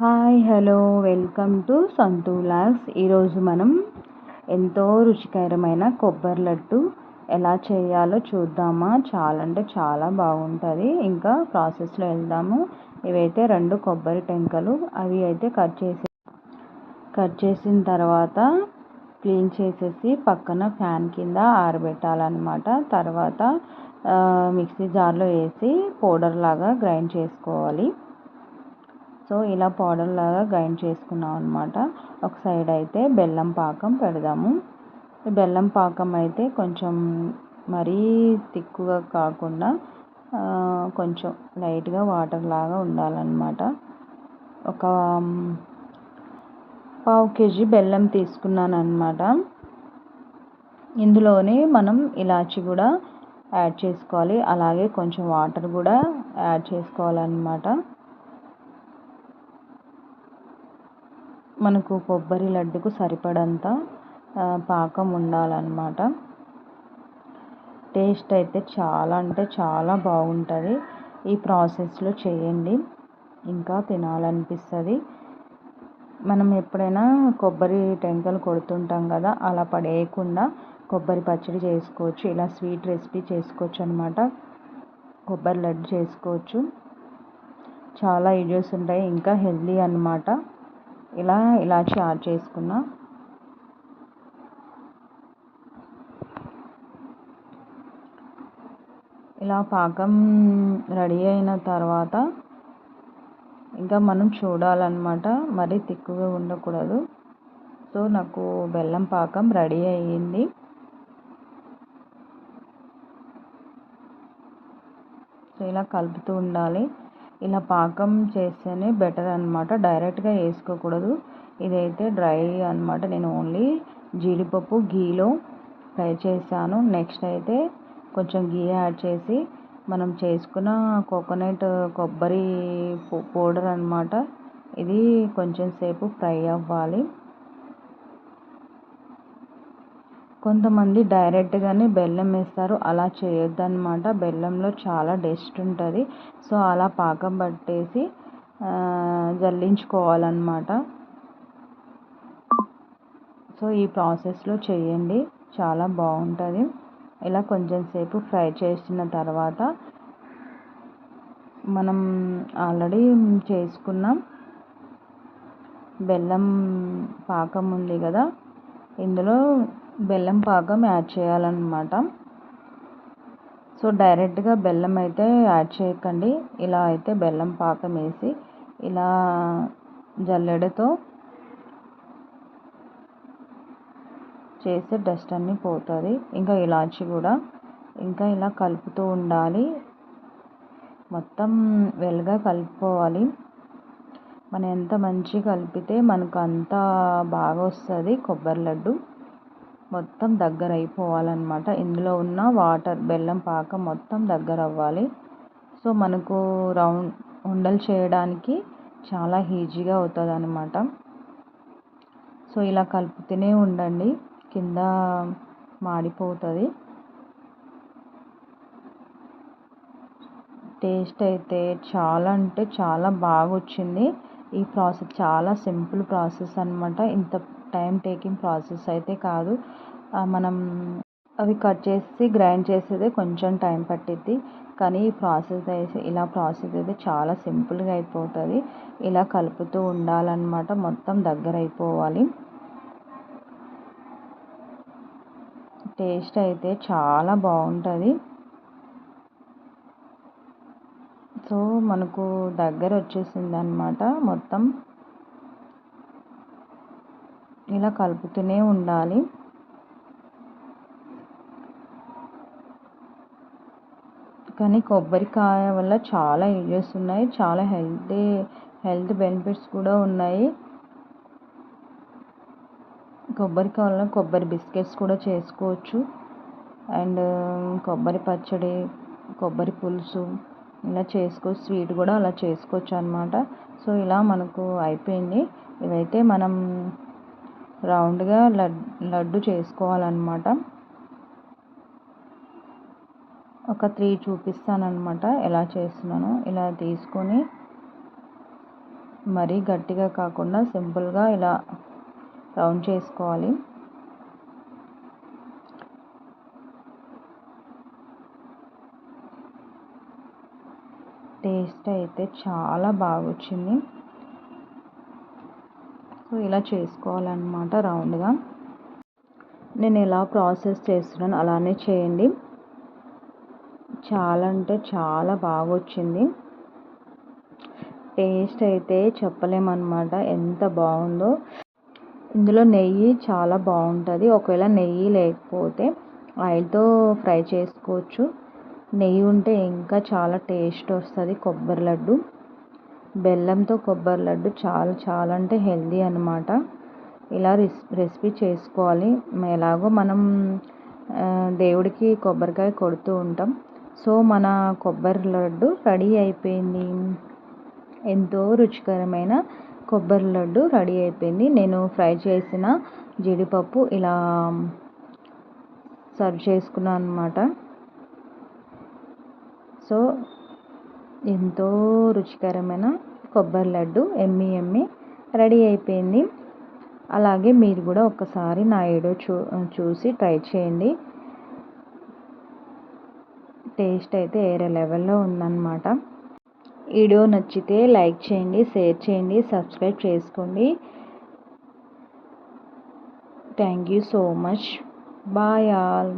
Hi hello welcome to Santhu logs. ఈరోజు మనం ఎంతో రుచికరమైన కొబ్బరి లడ్డు ఎలా చేయాలో చూద్దామా? చాలా అంటే చాలా బాగుంటుంది. ఇంకా ప్రాసెస్లో వెళ్దాము. ఇవైతే రెండు కొబ్బరి టెంకలు. అవి అయితే కట్ చేసి కట్ చేసిన తర్వాత క్లీన్ చేసేసి పక్కన ఫ్యాన్ కింద ఆరబెట్టాలన్నమాట. తర్వాత మిక్సీ జార్లో వేసి పౌడర్ లాగా గ్రైండ్ చేసుకోవాలి. సో ఇలా పౌడర్ లాగా గ్రైండ్ చేసుకున్నాం అనమాట ఒక సైడ్ అయితే బెల్లం పాకం పెడదాము. బెల్లం పాకం అయితే కొంచెం మరీ తిక్కుగా కాకుండా కొంచెం లైట్గా వాటర్ లాగా ఉండాలన్నమాట. ఒక పావు కేజీ బెల్లం తీసుకున్నాను అనమాట ఇందులోనే మనం ఇలాచి కూడా యాడ్ చేసుకోవాలి. అలాగే కొంచెం వాటర్ కూడా యాడ్ చేసుకోవాలన్నమాట. మనకు కొబ్బరి లడ్డుకు సరిపడంత పాకం ఉండాలన్నమాట. టేస్ట్ అయితే చాలా అంటే చాలా బాగుంటుంది. ఈ ప్రాసెస్లో చేయండి. ఇంకా తినాలనిపిస్తుంది. మనం ఎప్పుడైనా కొబ్బరి టెంకలు కొడుతుంటాం కదా అలా పడేయకుండా కొబ్బరి పచ్చడి చేసుకోవచ్చు ఇలా స్వీట్ రెసిపీ చేసుకోవచ్చు అనమాట కొబ్బరి లడ్డు చేసుకోవచ్చు. చాలా వీడియోస్ ఉంటాయి ఇంకా హెల్దీ అనమాట ఇలా ఇలాచి యాడ్ చేసుకున్నా. ఇలా పాకం రెడీ అయిన తర్వాత ఇంకా మనం చూడాలన్నమాట. మరీ తిక్కుగా ఉండకూడదు. సో నాకు బెల్లం పాకం రెడీ అయ్యింది. సో ఇలా కలుపుతూ ఉండాలి. ఇలా పాకం చేస్తేనే బెటర్ అనమాట డైరెక్ట్గా వేసుకోకూడదు. ఇదైతే డ్రై అనమాట నేను ఓన్లీ జీడిపప్పు గీలో ఫ్రై చేశాను. నెక్స్ట్ అయితే కొంచెం గీ యాడ్ చేసి మనం చేసుకున్న కోకోనట్ కొబ్బరి పౌడర్ అనమాట ఇది కొంచెం సేపు ఫ్రై అవ్వాలి. కొంతమంది డైరెక్ట్గానే బెల్లం వేస్తారు. అలా చేయొద్దు అనమాట బెల్లంలో చాలా డస్ట్ ఉంటుంది. సో అలా పాకం పట్టేసి జల్లించుకోవాలన్నమాట. సో ఈ ప్రాసెస్లో చేయండి. చాలా బాగుంటుంది. ఇలా కొంచెం సేపు ఫ్రై చేసిన తర్వాత మనం ఆల్రెడీ చేసుకున్నాం బెల్లం పాకం ఉంది కదా. ఇందులో బెల్లం పాకం యాడ్ చేయాలన్నమాట. సో డైరెక్ట్గా బెల్లం అయితే యాడ్ చేయకండి. ఇలా అయితే బెల్లం పాకం వేసి ఇలా జల్లెడతో చేస్తే డస్ట్ అన్నీ పోతుంది. ఇంకా ఇలాచి కూడా. ఇంకా ఇలా కలుపుతూ ఉండాలి. మొత్తం వెల్గా కలుపుకోవాలి. మనం ఎంత మంచిగా కలిపితే మనకు అంత బాగా వస్తుంది కొబ్బరి లడ్డు. మొత్తం దగ్గర అయిపోవాలన్నమాట ఇందులో ఉన్న వాటర్ బెల్లం పాకం మొత్తం దగ్గర అవ్వాలి సో మనకు రౌండ్ ఉండలు చేయడానికి చాలా ఈజీగా అవుతుంది అనమాట సో ఇలా కలుపుతూనే ఉండండి. కింద మాడిపోతుంది. టేస్ట్ అయితే చాలా అంటే చాలా బాగా వచ్చింది ఈ ప్రాసెస్ చాలా సింపుల్ ప్రాసెస్ అనమాట ఇంత టైం టేకింగ్ ప్రాసెస్ అయితే కాదు. మనం అవి కట్ చేసి గ్రైండ్ చేసేదే కొంచెం టైం పట్టిద్ది. కానీ ఈ ప్రాసెస్ అయితే ఇలా ప్రాసెస్ అయితే చాలా సింపుల్గా అయిపోతుంది. ఇలా కలుపుతూ ఉండాలన్నమాట. మొత్తం దగ్గర అయిపోవాలి. టేస్ట్ అయితే చాలా బాగుంటుంది. సో మనకు దగ్గర వచ్చేసింది అనమాట మొత్తం. ఇలా కలుపుతూనే ఉండాలి. కానీ కొబ్బరికాయ వల్ల చాలా యూజెస్ ఉన్నాయి. చాలా హెల్తీ హెల్త్ బెనిఫిట్స్ కూడా ఉన్నాయి. కొబ్బరికాయ వల్ల కొబ్బరి బిస్కెట్స్ కూడా చేసుకోవచ్చు. అండ్ కొబ్బరి పచ్చడి కొబ్బరి పులుసు ఇలా చేసుకోవచ్చు స్వీట్ కూడా అలా చేసుకోవచ్చు అనమాట సో ఇలా మనకు అయిపోయింది. ఇవైతే మనం రౌండ్గా లడ్ లడ్డు చేసుకోవాలన్నమాట. ఒక త్రీ చూపిస్తానమాట ఎలా చేస్తున్నాను. ఇలా తీసుకొని మరీ గట్టిగా కాకుండా సింపుల్గా ఇలా రౌండ్ చేసుకోవాలి. టేస్ట్ అయితే చాలా బాగా వచ్చింది సో ఇలా చేసుకోవాలన్నమాట రౌండ్గా. నేను ఎలా ప్రాసెస్ చేస్తున్నాను అలానే చేయండి. చాలా అంటే చాలా బాగా వచ్చింది టేస్ట్ అయితే చెప్పలేమన్నమాట ఎంత బాగుందో. ఇందులో నెయ్యి చాలా బాగుంటుంది. ఒకవేళ నెయ్యి లేకపోతే ఆయిల్తో ఫ్రై చేసుకోవచ్చు. నెయ్యి ఉంటే ఇంకా చాలా టేస్ట్ వస్తుంది కొబ్బరి లడ్డు. బెల్లంతో కొబ్బరి లడ్డు చాలా చాలా అంటే హెల్దీ అనమాట ఇలా రెసిపీ చేసుకోవాలి. ఎలాగో మనం దేవుడికి కొబ్బరికాయ కొడుతూ ఉంటాం. సో మన కొబ్బరి లడ్డు రెడీ అయిపోయింది. ఎంతో రుచికరమైన కొబ్బరి లడ్డు రెడీ అయిపోయింది. నేను ఫ్రై చేసిన జీడిపప్పు ఇలా సర్వ్ చేసుకున్నాను అనమాట సో ఎంతో రుచికరమైన కొబ్బరి లడ్డు ఎమ్మి ఎమ్మి రెడీ అయిపోయింది. అలాగే మీరు కూడా ఒకసారి నా ఏడో చూ చూసి ట్రై చేయండి. టేస్ట్ అయితే వేరే లెవెల్లో ఉందన్నమాట. వీడియో నచ్చితే లైక్ చేయండి షేర్ చేయండి సబ్స్క్రైబ్ చేసుకోండి. Thank you so much. Bye all.